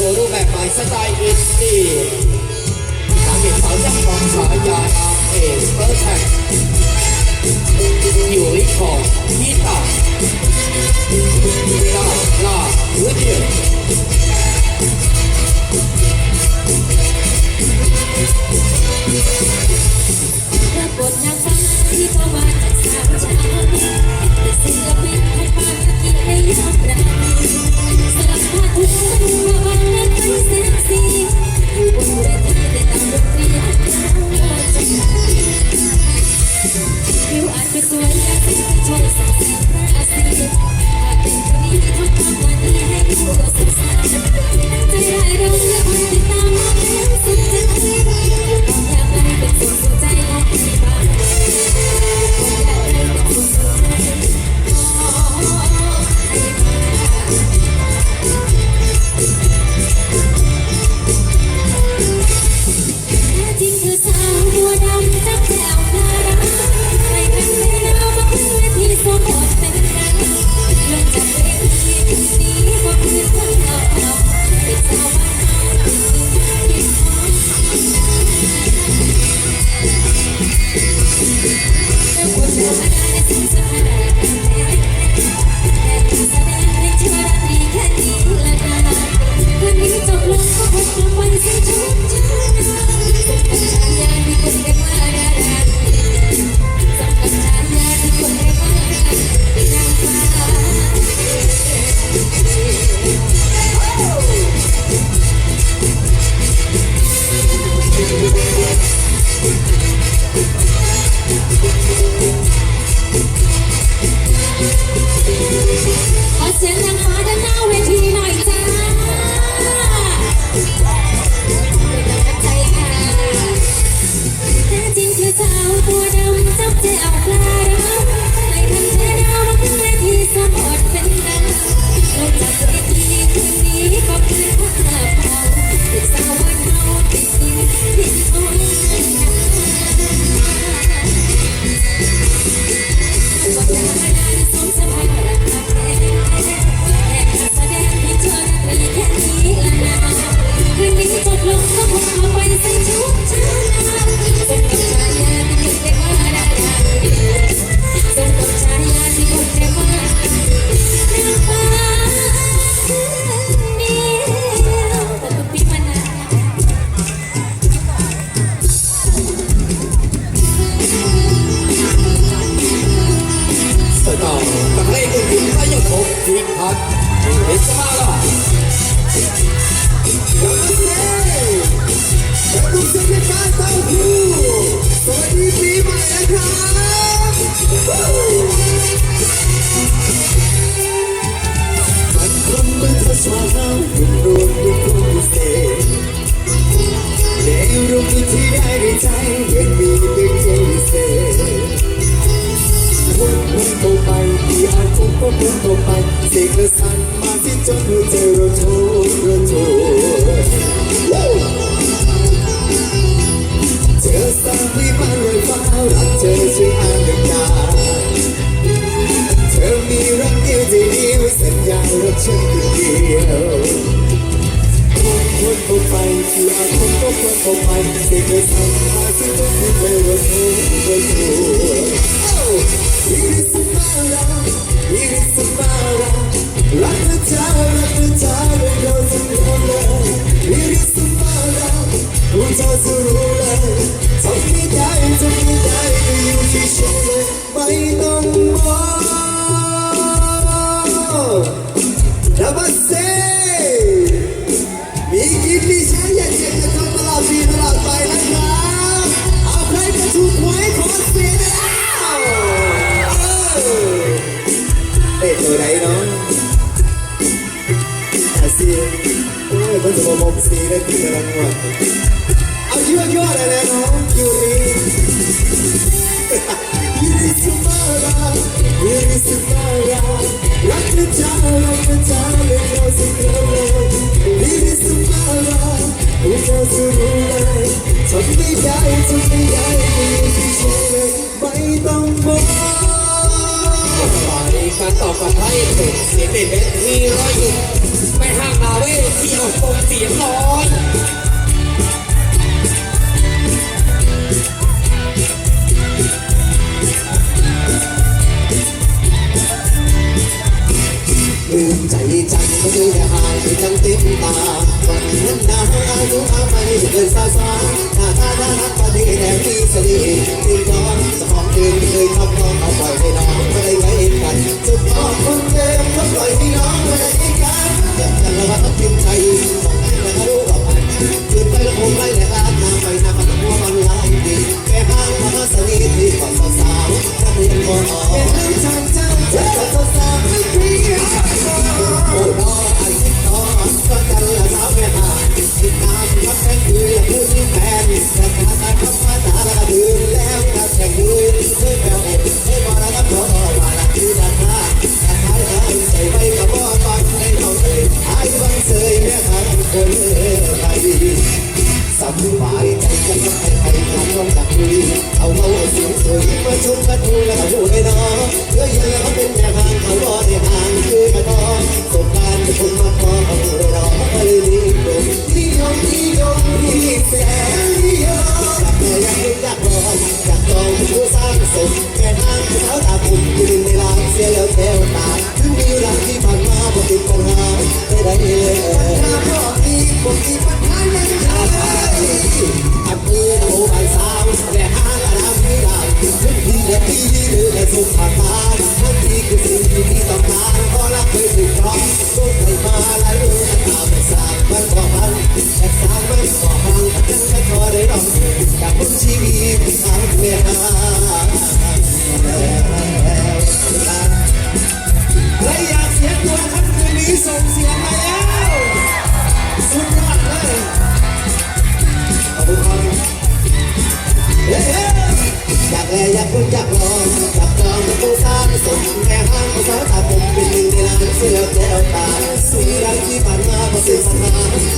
ชูรูปแบบใหม่สไตล์อินดี้สามเหลี่ยมสองจังหวะสายยาอาร์เอสเปอร์แท็กอยู่ริคอร์ดที่ต่ำลาลาหรือเดียว It หลักเธอชื่ออานดาเธอมีรักเดียวใจเดียวสัญญาว่าฉันคือเดียวคนคนเข้าไปคืออาคนก็คนเข้าไปไม่เคยทำมาที่ต้องที่เคยรู้เคยรู้ ตัวไหนเนาะอาเซียนโอ้ยคนสมมองสีได้ติดกำลังหวดเอาคิวคิวอะไรนะน้องคิวนี้ยินดีสุดมากยินดีสุดมากรักเธอจ้รักเธอจ้าเป็นเราสิเรายินดีสุดมากเราเราจะรู้เลยทำไม่ได้ทำไม่ได้ การตอบกับให้เสียงเด็ดที่ร้อยอบไม่ห่างมาเว้ที่เอาคงเสียงน้อย Será que manaba, se manaba?